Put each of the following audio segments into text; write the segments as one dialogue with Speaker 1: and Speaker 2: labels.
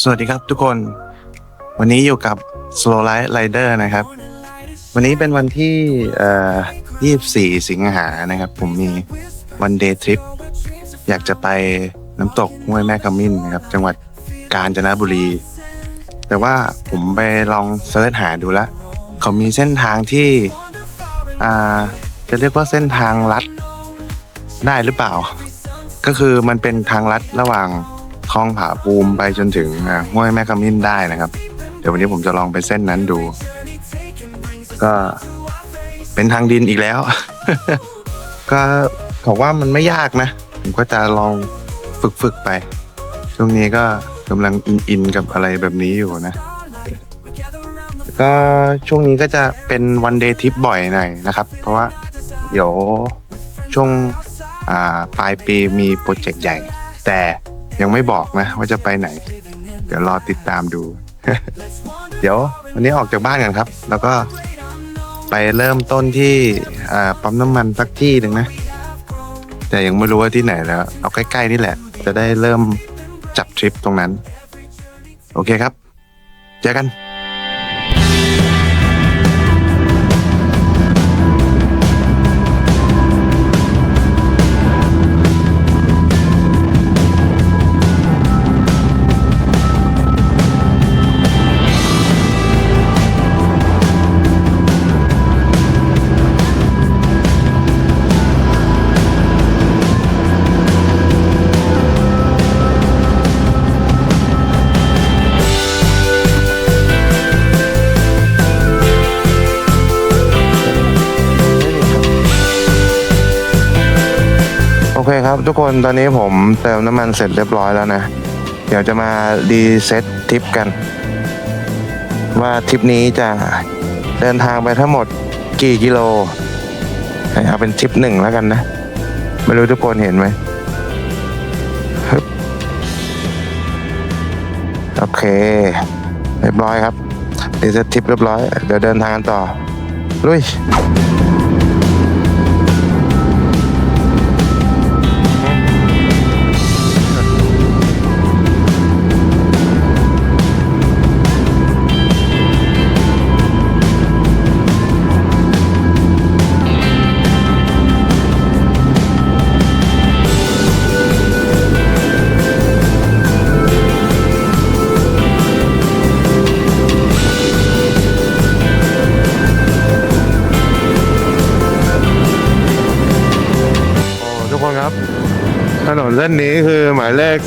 Speaker 1: สวัสดีครับทุกคน วันนี้อยู่กับ Slow Light Rider นะครับ วันนี้เป็นวันที่เอ่อ24 สิงหานะครับ ผมมีวันเดย์ทริปอยากจะไปน้ำตกห้วยแม่ขมิ้นนะครับ จังหวัดกาญจนบุรี แต่ว่าผมไปลองเสิร์ชหาดูแล้วเขามีเส้นทางที่อ่าจะเรียกว่าเส้นทางลัดได้หรือเปล่า ก็คือมันเป็นทางลัดระหว่าง คลองผาภูมิไปจนถึงห้วยแม่ขมิ้นได้นะครับ เดี๋ยววันนี้ผมจะลองไปเส้นนั้นดู ก็เป็นทางดินอีกแล้ว ก็บอกว่ามันไม่ยากนะ ผมก็จะลองฝึกฝึกๆไป ช่วงนี้ก็กำลังอินอินๆกับอะไรแบบนี้อยู่นะ ก็ช่วงนี้ก็จะเป็นวันเดย์ทริปบ่อยหน่อยนะครับ เพราะว่าเดี๋ยวช่วงปลายปีมีโปรเจกต์ใหญ่ แต่ ยังไม่บอกนะว่าจะไปไหน เดี๋ยวรอติดตามดู เดี๋ยววันนี้ออกจากบ้านกันครับ แล้วก็ไปเริ่มต้นที่ปั๊มน้ำมันสักที่หนึ่งนะ แต่ยังไม่รู้ว่าที่ไหนแล้ว เอาใกล้ ๆ นี่แหละ จะได้เริ่มจับทริปตรงนั้น โอเคครับ เจอกัน ครับทุกคนตอนนี้ผมเติมน้ำมันเสร็จเรียบร้อยแล้วนะ เดี๋ยวจะมารีเซ็ตทริปกัน ว่าทริปนี้จะเดินทางไปทั้งหมดกี่กิโลเอาเป็นทริปหนึ่งแล้วกันนะ ไม่รู้ทุกคนเห็นไหมโอเค เรียบร้อยครับรีเซ็ตทริปเรียบร้อย เดี๋ยวเดินทางกันต่อ ลุย ข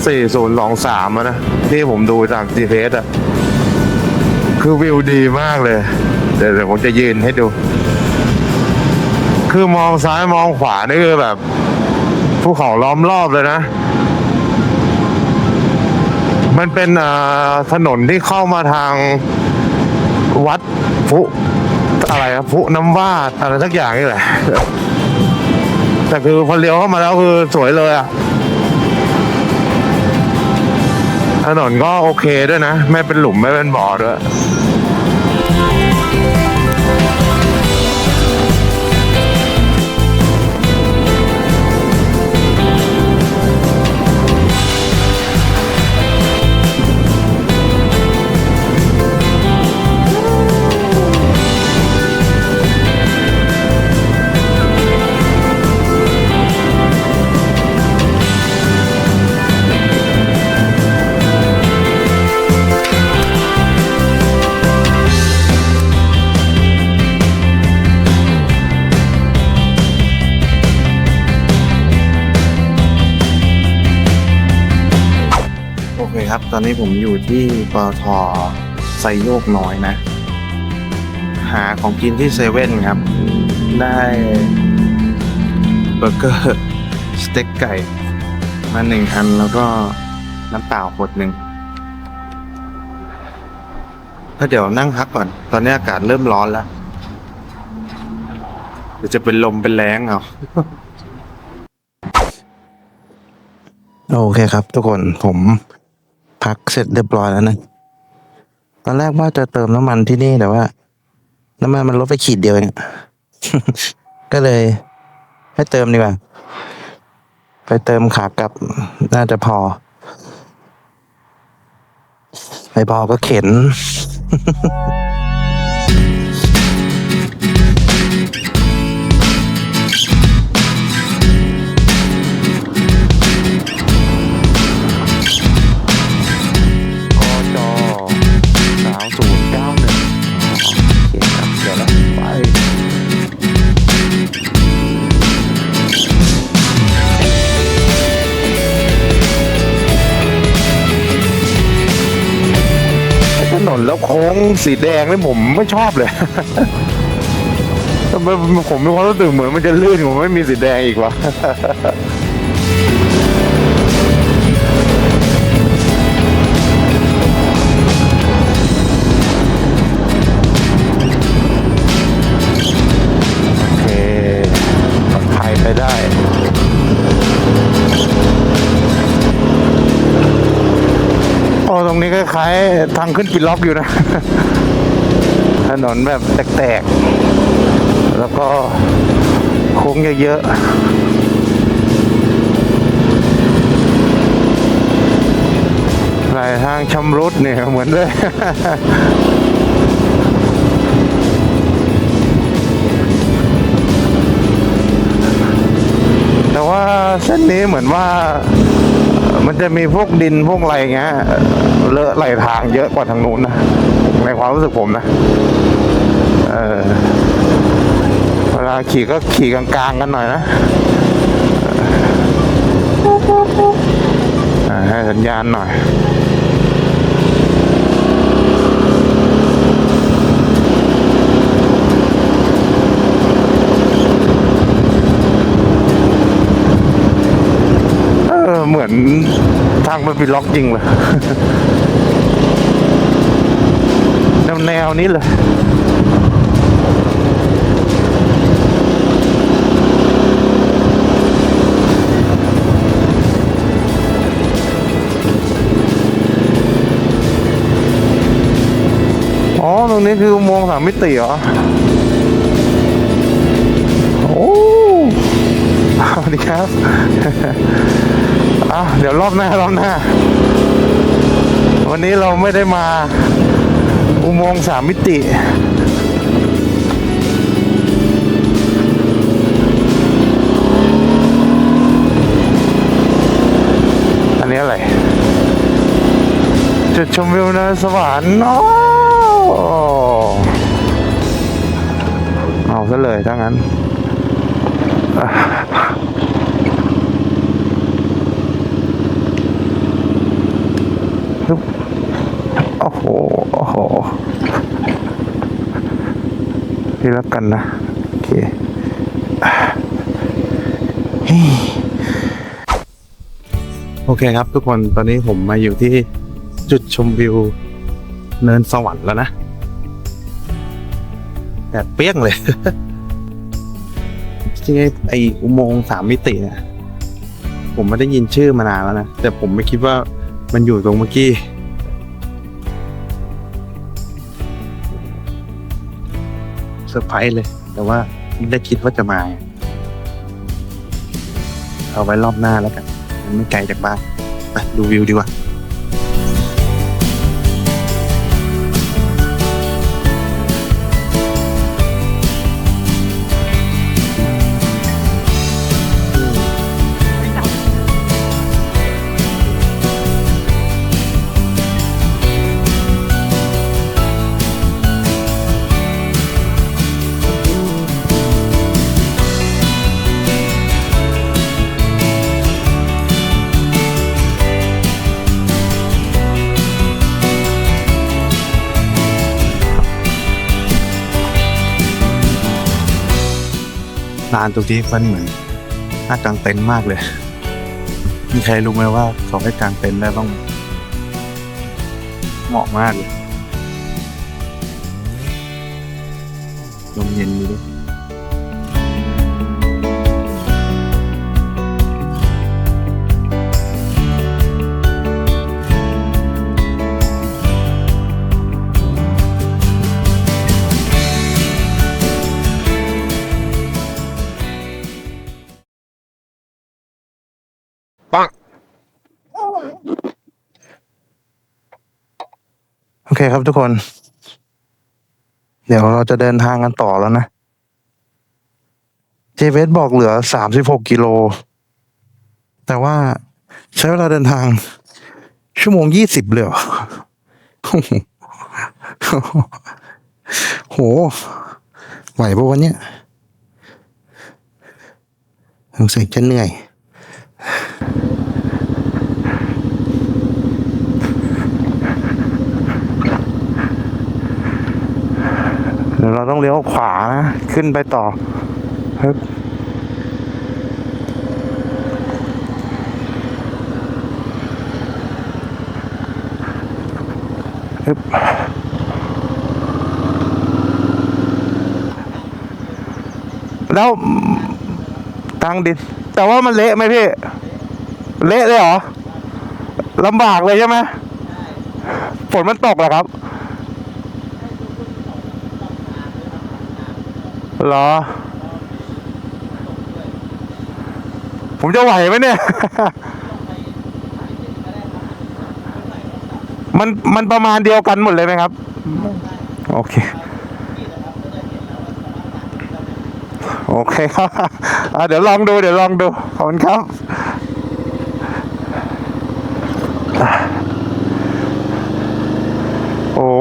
Speaker 1: 4023อะนะที่ผมดูจาก GPS อะคือวิวดีมากเลย เดี๋ยวเดี๋ยวผมจะยืนให้ดู คือมองซ้ายมองขวานี่คือแบบภูเขาล้อมรอบเลยนะ มันเป็นถนนที่เข้ามาทางวัดพุอะไรอะพุน้ำว่าอะไรสักอย่างนี่แหละ แต่คือพอเลี้ยวเข้ามาแล้วคือสวยเลยอะ ถนนก็โอเคด้วยนะ ไม่เป็นหลุมไม่เป็นบ่อด้วย เคครับ ตอนนี้ผมอยู่ที่ปตทไซโยกน้อยนะ หาของกินที่เซเว่นครับ ได้เบอร์เกอร์สเต็กไก่มาหนึ่งอันแล้วก็น้ำเปล่าขวดหนึ่งถ้าเดี๋ยวนั่งพักก่อน ตอนนี้อากาศเริ่มร้อนแล้วเดี๋ยวจะเป็นลมเป็นแรงเอาโอเคครับทุกคนผม พักเสร็จเรียบร้อยแล้วนะ ตอนแรกว่าจะเติมน้ำมันที่นี่แต่ว่า น้ำมันมันลดไปขีดเดียวเองก็เลย ให้เติมดีกว่า ไปเติมขากลับ น่าจะพอ
Speaker 2: ไม่พอก็เข็น สีแดงนี่ผมไม่ชอบเลยทำไมผมมีความรู้สึกเหมือนมันจะลื่นผมไม่มีสีแดงอีกวะ ตรงนี้คล้ายๆทางขึ้นปิดล็อกอยู่นะ ถนนแบบแตกๆ แล้วก็โค้งเยอะๆหลายทางชำรุดเนี่ยเหมือนเลยแต่ว่าเส้นนี้เหมือนว่า มันจะมีพวกดินพวกอะไรเงี้ยเลอะไหลทางเยอะกว่าทางนู้นนะในความรู้สึกผมนะเออเวลาขี่ก็ขี่กลางๆกันหน่อยนะให้สัญญาณหน่อย เอ อเหมือนทางมันเป็นล็อกจริงเลยแนวแนวนี้เลยอ๋อ ตรงนี้คือมองสามมิติเหรอ โอ้สวัสดีครับ อะเดี๋ยวรอบหน้ารอบหน้า วันนี้เราไม่ได้มาอุโมงค์สามมิติอันนี้อะไรจุดชมวิวนินสวรรค์อ๋อเอาซะเลยถ้างั้น ฮึบโอ้โห โอ้โห นี่แล้วกันนะโอเคโอเคครับทุกคนตอนนี้ผมมาอยู่ที่จุดชมวิว เนินสวรรค์แล้วนะแต่เปี้ยงเลยจริงๆไอ้ไออุโมงค์สามมิติเนี่ยผมไม่ได้ยินชื่อมานานแล้วนะ แต่ผมไม่คิดว่ามันอยู่ตรงเมื่อกี้ เซอร์ไพรส์เลย แต่ว่าไม่ได้คิดว่าจะมา เอาไว้รอบหน้าแล้วกัน มันไม่ไกลจากบ้าน ไปดูวิวดีกว่าานตรงนี้มันเหมือนน่ากางเต็นท์มากเลย มีใครรู้ไหมว่าเขาให้กางเต็นท์ได้ต้อง เหมาะมากเลยลมเย็น เคครับทุกคน เดี๋ยวเราจะเดินทางกันต่อแล้วนะ เจเวสบอกเหลือสามสิบหกกิโล แต่ว่าใช้เวลาเดินทาง ชั่วโมงยี่สิบเลยหรอโห ไหวปะวันเนี้ยสงสัยจะเหนื่อย ดี๋ยวเราต้องเลี้ยวขวานะขึ้นไปต่อฮึบฮึบแล้วทางดิน แต่ว่ามันเละไหมพี่ เละเลยเหรอลำบากเลยใช่ไหมฝนมันตกเหรอครับ หรอ ผมจะไหวไหมเนี่ย มันมันประมาณเดียวกันหมดเลยไหมครับ โอเค โอเคครับเดี๋ยวลองดู เดี๋ยวลองดู ขอบคุณครับ โอ้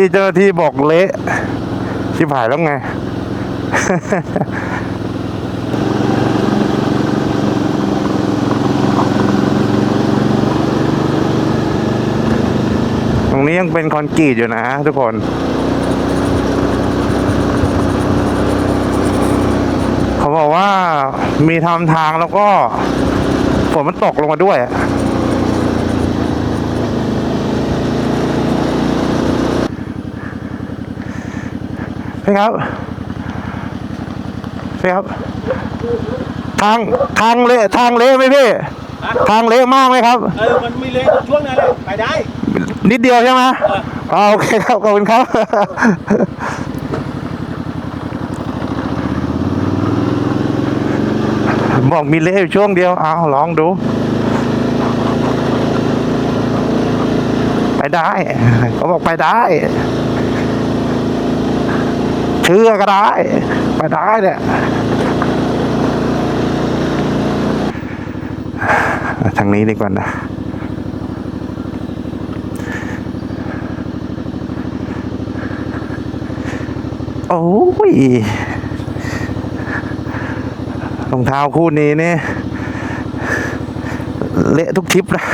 Speaker 2: พี่เจ้าหน้าที่บอกเละชิบหายแล้วไง ตรงนี้ยังเป็นคอนกรีตอยู่นะทุกคนเขาบอกว่ามีทำทางแล้วก็ฝนมันตกลงมาด้วย พี่ครับพี่ครับ ทางทางเละทางเละไหมพี่ ทางเละมากไหมครับ
Speaker 1: เออ มันไม่เละช่วงนั้นเลยไปได้
Speaker 2: นิดเดียวใช่ไหมอ๋อโอเคครับ ขอบคุณครับ บอกมีเละอยู่ช่วงเดียว เอาลองดู ไปได้ เขาบอกไปได้เชื่อก็ได้ ไปได้เนี่ยทางนี้ดีกว่านะโอ้ยรองเท้าคู่นี้เนี่ยเละทุกทิปนะ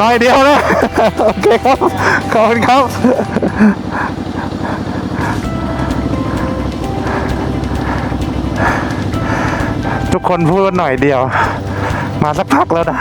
Speaker 2: น้อยเดียวนะ โอเคครับ ขอบคุณครับทุกคนพูดหน่อยเดียว มาสักพักแล้วนะ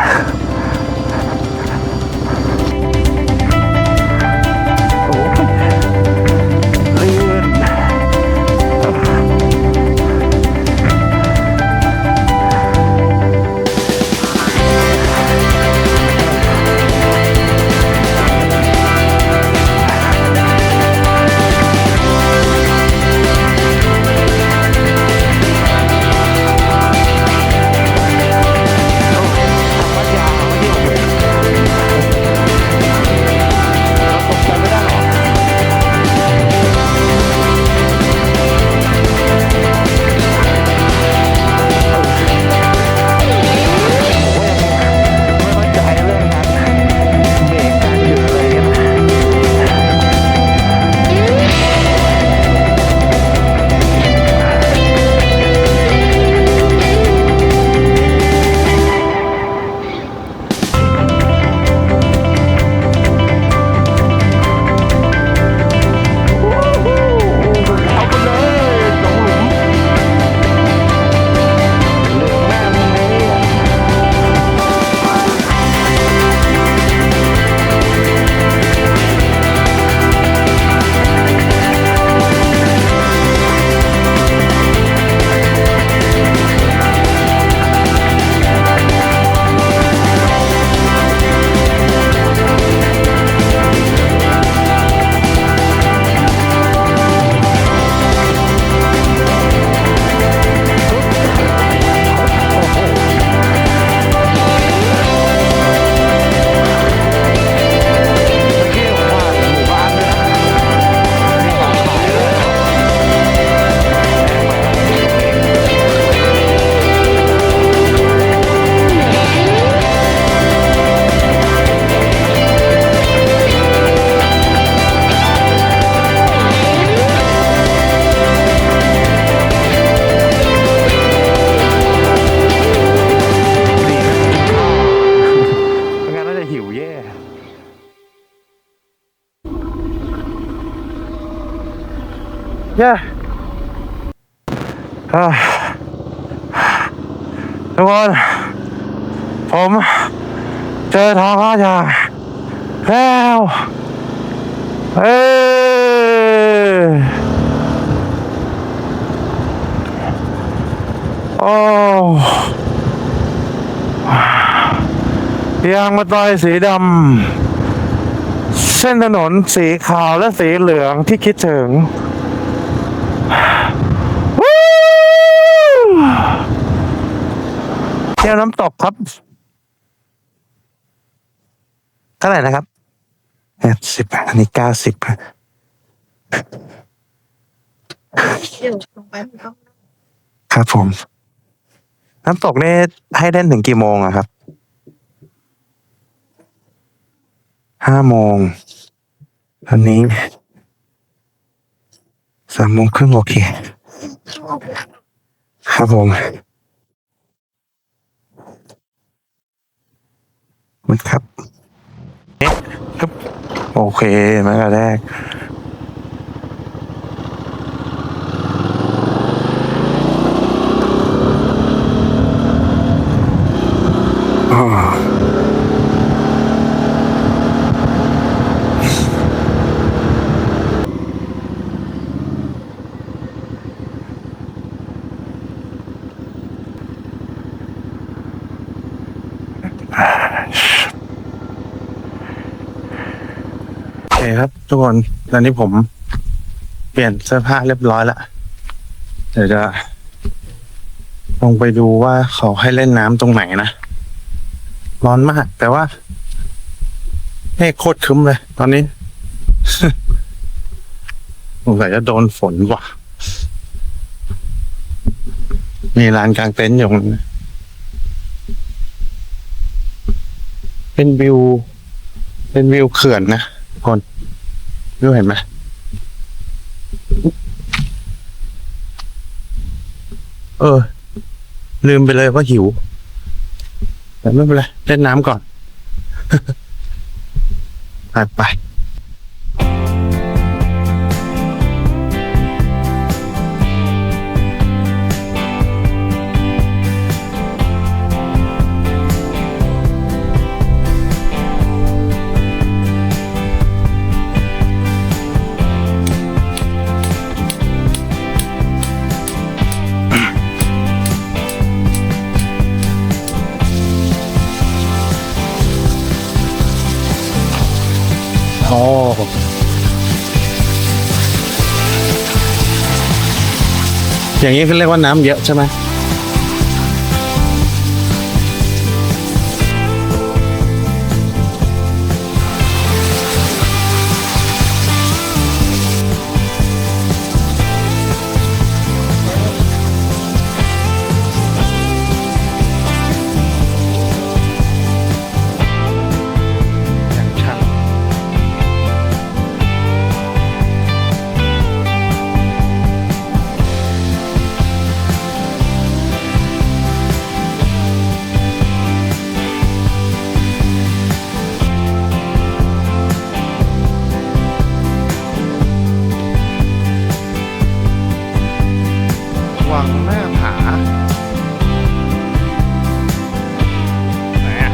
Speaker 1: เจอทางลาดยางแล้วเอ้ยโอ้ยางมาตอยสีดำ เส้นถนนสีขาวและสีเหลืองที่คิดถึงเที่ยวน้ำตกครับ เท่าไหร่นะครับแปดสิบอันนี้เก้าสิบ
Speaker 2: เดี๋ยวลงไปมันต้อง
Speaker 1: ครับผม น้ำตกนี่ให้เล่นถึงกี่โมงอะครับ ห้าโมง ตอนนี้สามโมงครึ่งโอเคครับผมขอบคุณครับเอ๊ะครับ โอเคมากระแรก อ่าโอเคครับ ทุกคน ตอนนี้ผมเปลี่ยนเสื้อผ้าเรียบร้อยแล้วเดี๋ยวจะลงไปดูว่าเขาให้เล่นน้ำตรงไหนนะ ร้อนมาก แต่ว่าเมฆโคตรคึ้มเลย ตอนนี้สงสัยจะโดนฝนว่ะ มีลานกลางเต็นท์อยู่เป็นวิว เป็นวิวเขื่อนนะทุกคน วิวเห็นไหมเออ ลืมไปเลยว่าหิว แต่ไม่เป็นไรเล่นน้ำก่อน ไปไป โอ้อย่างนี้เขาเรียกว่าน้ำเยอะใช่ไหม วังหน้าผาไหนอะ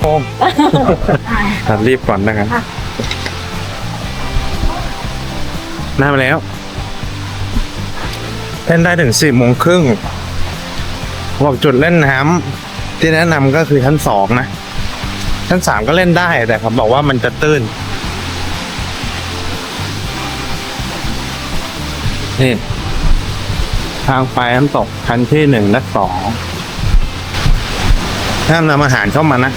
Speaker 1: โอ้ตัดรีบก่อนนะครับได้มาแล้วเล่นได้ถึงสี่โมงครึ่งบอกจุดเล่นน้ำ ที่แนะนำก็คือชั้นสองนะ ชั้นสามก็เล่นได้แต่เขาบอกว่ามันจะตื้น นี่ ทางไปน้ำตกชั้นที่หนึ่งและสองห้ามนำอาหารเข้ามานะ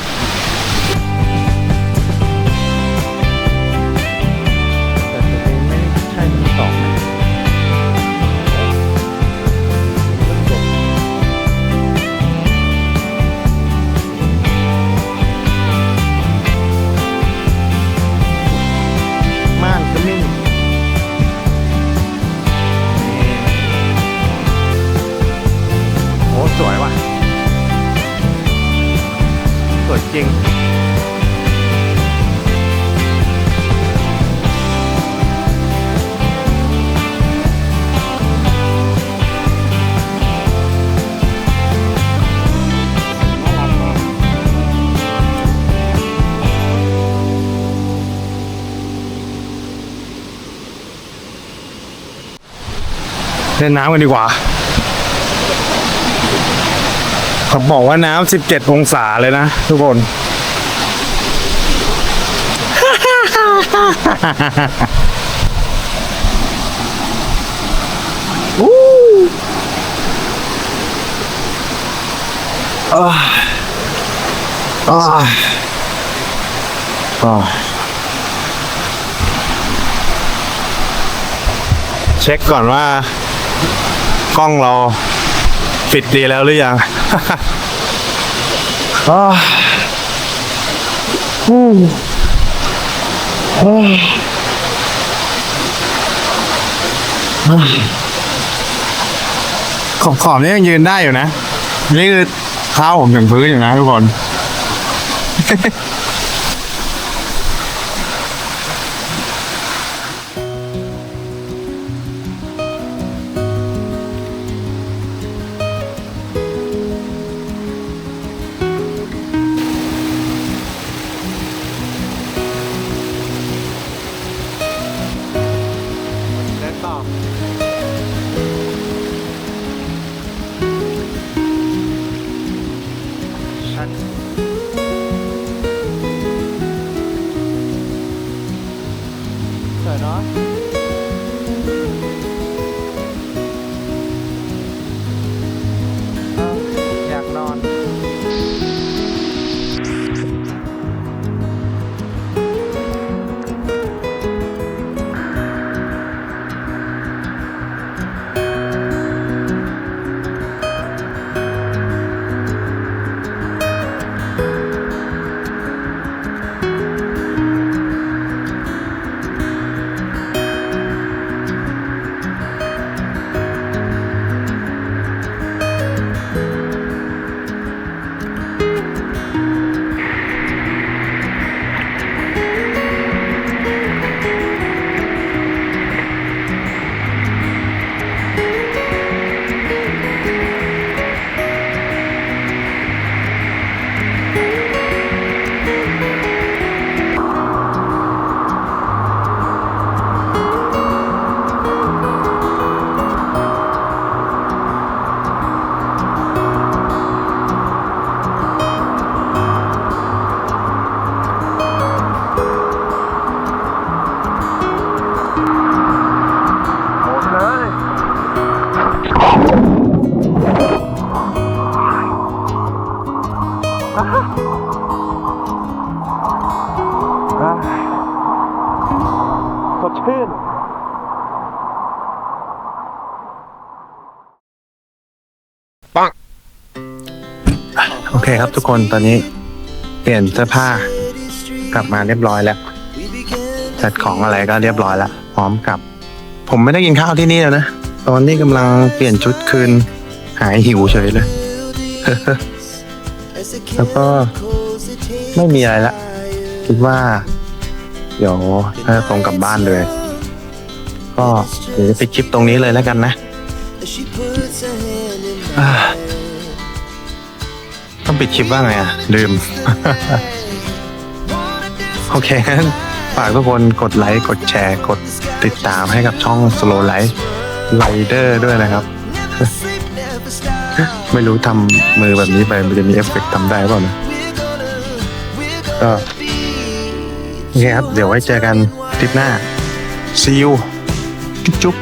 Speaker 3: ล่นน้ำกันดีกว่าเขาบอกว่าน้ำ17องศาเลยนะทุกคน
Speaker 1: อ้าวอ้าเช็คก่อนว่า กล้องเราปิดดีแล้วหรือยังอ้าวอู้อ้าวขอบขอบนี่ยังยืนได้อยู่นะ นี่คือเท้าผมถึงพื้นอยู่นะทุกคน คนตอนนี้เปลี่ยนเสื้อผ้ากลับมาเรียบร้อยแล้ว จัดของอะไรก็เรียบร้อยแล้วพร้อมกับ ผมไม่ได้กินข้าวที่นี่แล้วนะ ตอนนี้กำลังเปลี่ยนชุดคืน หายหิวเฉยเลย แล้วก็ไม่มีอะไรละคิดว่า เดี๋ยวถ้าตรงกลับบ้านเลย ก็เดี๋ยวจะไปดคลิปตรงนี้เลยแล้วกันนะ ต้องปิดคลิปว่าไงอะ ลืม โอเคงั้นฝากทุกคนกดไลค์ กดแชร์ กดติดตามให้กับช่อง Slow Life Rider ด้วยนะครับ ไม่รู้ทำมือแบบนี้ไป มันจะมีเอฟเฟกต์ทำได้เปล่านะก็โอเคครับ เดี๋ยวไว้เจอกันคลิปหน้า see you จุ๊บ